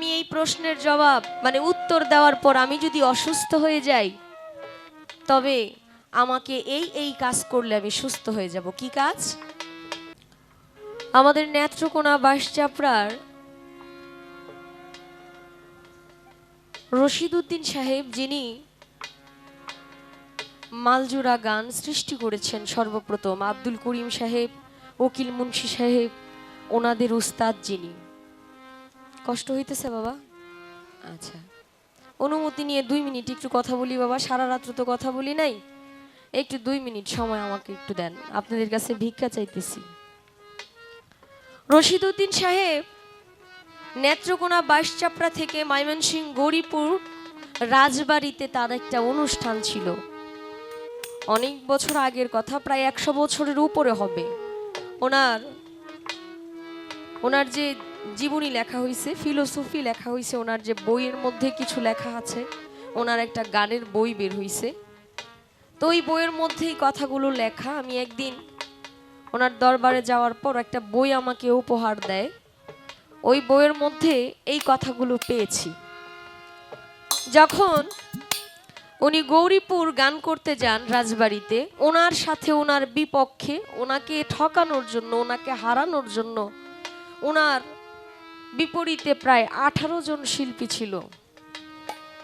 আমি এই প্রশ্নের জবাব মানে উত্তর দেওয়ার পর আমি যদি অসুস্থ হয়ে যাই, তবে আমাকে এই এই কাজ করলে আমি সুস্থ হয়ে যাব। কি কাজ? আমাদের নেত্রকোনা বাসচাপড়ার রশিদউদ্দিন সাহেব যিনি মালজুরা গান সৃষ্টি করেছেন সর্বপ্রথম, আব্দুল করিম সাহেব ওকিল মুন্সি সাহেব, ওনাদের উস্তাদ যিনি। কষ্ট হইতেছে বাবা। আচ্ছা। অনুমতি নিয়ে দুই মিনিট একটু কথা বলি বাবা সারা রাত্র তো কথা বলি নাই। একটু দুই মিনিট সময় আমাকে একটু দেন আপনাদের কাছে ভিক্ষা চাইতেছি। রশিদউদ্দিন সাহেব নেত্রকোনা বাইশচাপড়া থেকে ময়মনসিংহ গৌরীপুর রাজবাড়িতে তার একটা অনুষ্ঠান ছিল। অনেক বছর আগের কথা প্রায় একশো বছরের উপরে হবে। ওনার ওনার যে জীবনী লেখা হয়েছে ফিলোসফি লেখা হয়েছে ওনার যে বইয়ের মধ্যে কিছু লেখা আছে, ওনার একটা গানের বই বের হয়েছে তো ওই বইয়ের মধ্যেই কথাগুলো লেখা, আমি একদিন ওনার দরবারে যাওয়ার পর একটা বই আমাকে উপহার দেয়। ওই বইয়ের মধ্যে এই কথাগুলো পেয়েছি। যখন উনি গৌরীপুর গান করতে যান রাজবাড়িতে, ওনার সাথে ওনার বিপক্ষে ওনাকে ঠকানোর জন্য, ওনাকে হারানোর জন্য, ওনার বিপরীতে প্রায় আঠারো জন শিল্পী ছিল।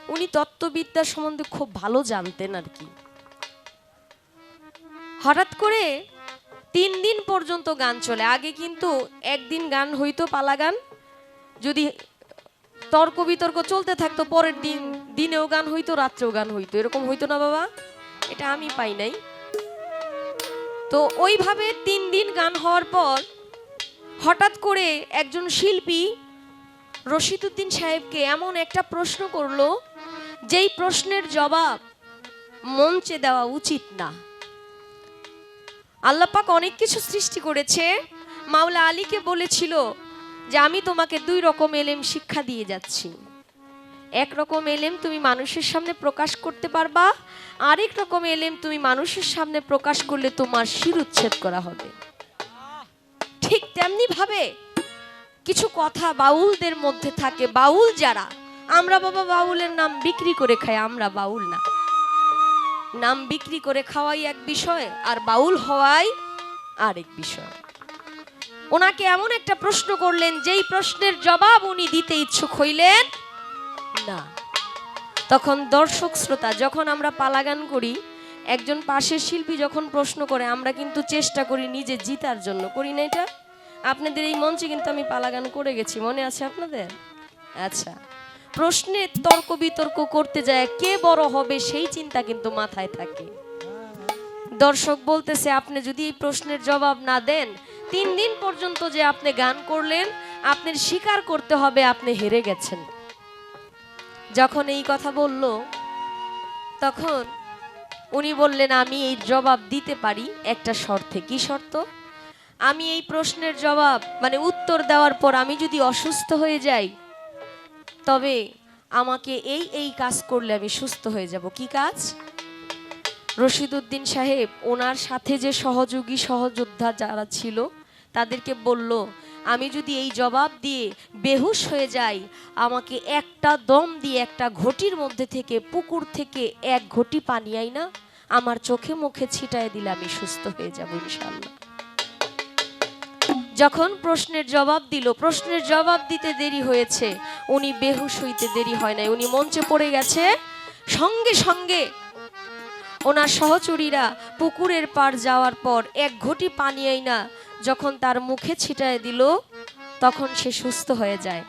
উনি তত্ত্ববিদ্যা সম্বন্ধে খুব ভালো জানতেন আর কি। হঠাৎ করে তিন দিন পর্যন্ত গান চলে। আগে কিন্তু একদিন গান হইতো পালা গান। যদি তর্ক বিতর্ক চলতে থাকতো, পরের দিন, দিনেও গান হইতো, রাত্রেও গান হইতো। এরকম হইতো না বাবা? এটা আমি পাই নাই। তো ওইভাবে তিন দিন গান হওয়ার পর হঠাৎ করে একজন শিল্পী রশিদুদ্দিন সাহেবকে এমন একটা প্রশ্ন করল, যেই প্রশ্নের জবাব মঞ্চে দেওয়া উচিত না। আল্লাপাক অনেক কিছু সৃষ্টি করেছে। মাওলা আলীকে বলেছিল যে, আমি তোমাকে দুই রকম এলেম শিক্ষা দিয়ে যাচ্ছি। এক রকম এলেম তুমি মানুষের সামনে প্রকাশ করতে পারবা, আরেক রকম এলেম তুমি মানুষের সামনে প্রকাশ করলে তোমার শিরুচ্ছেদ করা হবে। ঠিক তেমনি ভাবে কিছু কথা বাউলদের মধ্যে থাকে, বাউল যারা, আমরা বাবা বাউলের নাম বিক্রি করে খাই, আমরা বাউল না। নাম বিক্রি করে খাওয়াই এক বিষয় আর বাউল হওয়াই আরেক বিষয়। ওনাকে এমন একটা প্রশ্ন করলেন, যেই প্রশ্নের জবাব উনি দিতে ইচ্ছুক হইলেন না। তখন দর্শক শ্রোতা, যখন আমরা পালাগান করি একজন পাশের শিল্পী যখন প্রশ্ন করে, আমরা কিন্তু চেষ্টা করি নিজে জিতার জন্য। করি না এটা? আপনাদের এই মঞ্চে কিন্তু আমি পালাগান করে গেছি, মনে আছে আপনাদের? আচ্ছা প্রশ্নে তর্ক বিতর্ক করতে যায়, কে বড় হবে সেই চিন্তা কিন্তু মাথায় থাকে। দর্শক বলতেছে, আপনি যদি এই প্রশ্নের জবাব না দেন, তিন দিন পর্যন্ত যে আপনি গান করলেন, আপনার স্বীকার করতে হবে, আপনি হেরে গেছেন। যখন এই কথা বলল, তখন উনি বললেন, আমি এই জবাব দিতে পারি একটা শর্তে। কি শর্ত? আমি এই প্রশ্নের জবাব মানে উত্তর দেওয়ার পর আমি যদি অসুস্থ হয়ে যাই, তবে আমাকে এই এই কাজ করলে আমি সুস্থ হয়ে যাব। কি কাজ? রশিদউদ্দিন সাহেব ওনার সাথে যে সহযোগী সহযোদ্ধা যারা ছিল, তাদেরকে বলল আমি যদি এই জবাব দিয়ে বেহুশ হয়ে যাই, আমাকে একটা দম দিয়ে একটা ঘটির মধ্যে থেকে, পুকুর থেকে এক ঘটি পানি আই না? আমার চোখে মুখে ছিটায় দিলে আমি সুস্থ হয়ে যাব ইনশাল্লাহ যখন প্রশ্নের জবাব দিল, প্রশ্নের জবাব দিতে দেরি হয়েছে। উনি বেহুশ হইতে দেরি হয় নাই। উনি মঞ্চে পড়ে গেছে। সঙ্গে সঙ্গে ওনার সহচরীরা পুকুরের পার যাওয়ার পর এক ঘটি পানি আইনা যখন তার মুখে ছিটায় দিল তখন সে সুস্থ হয়ে যায়।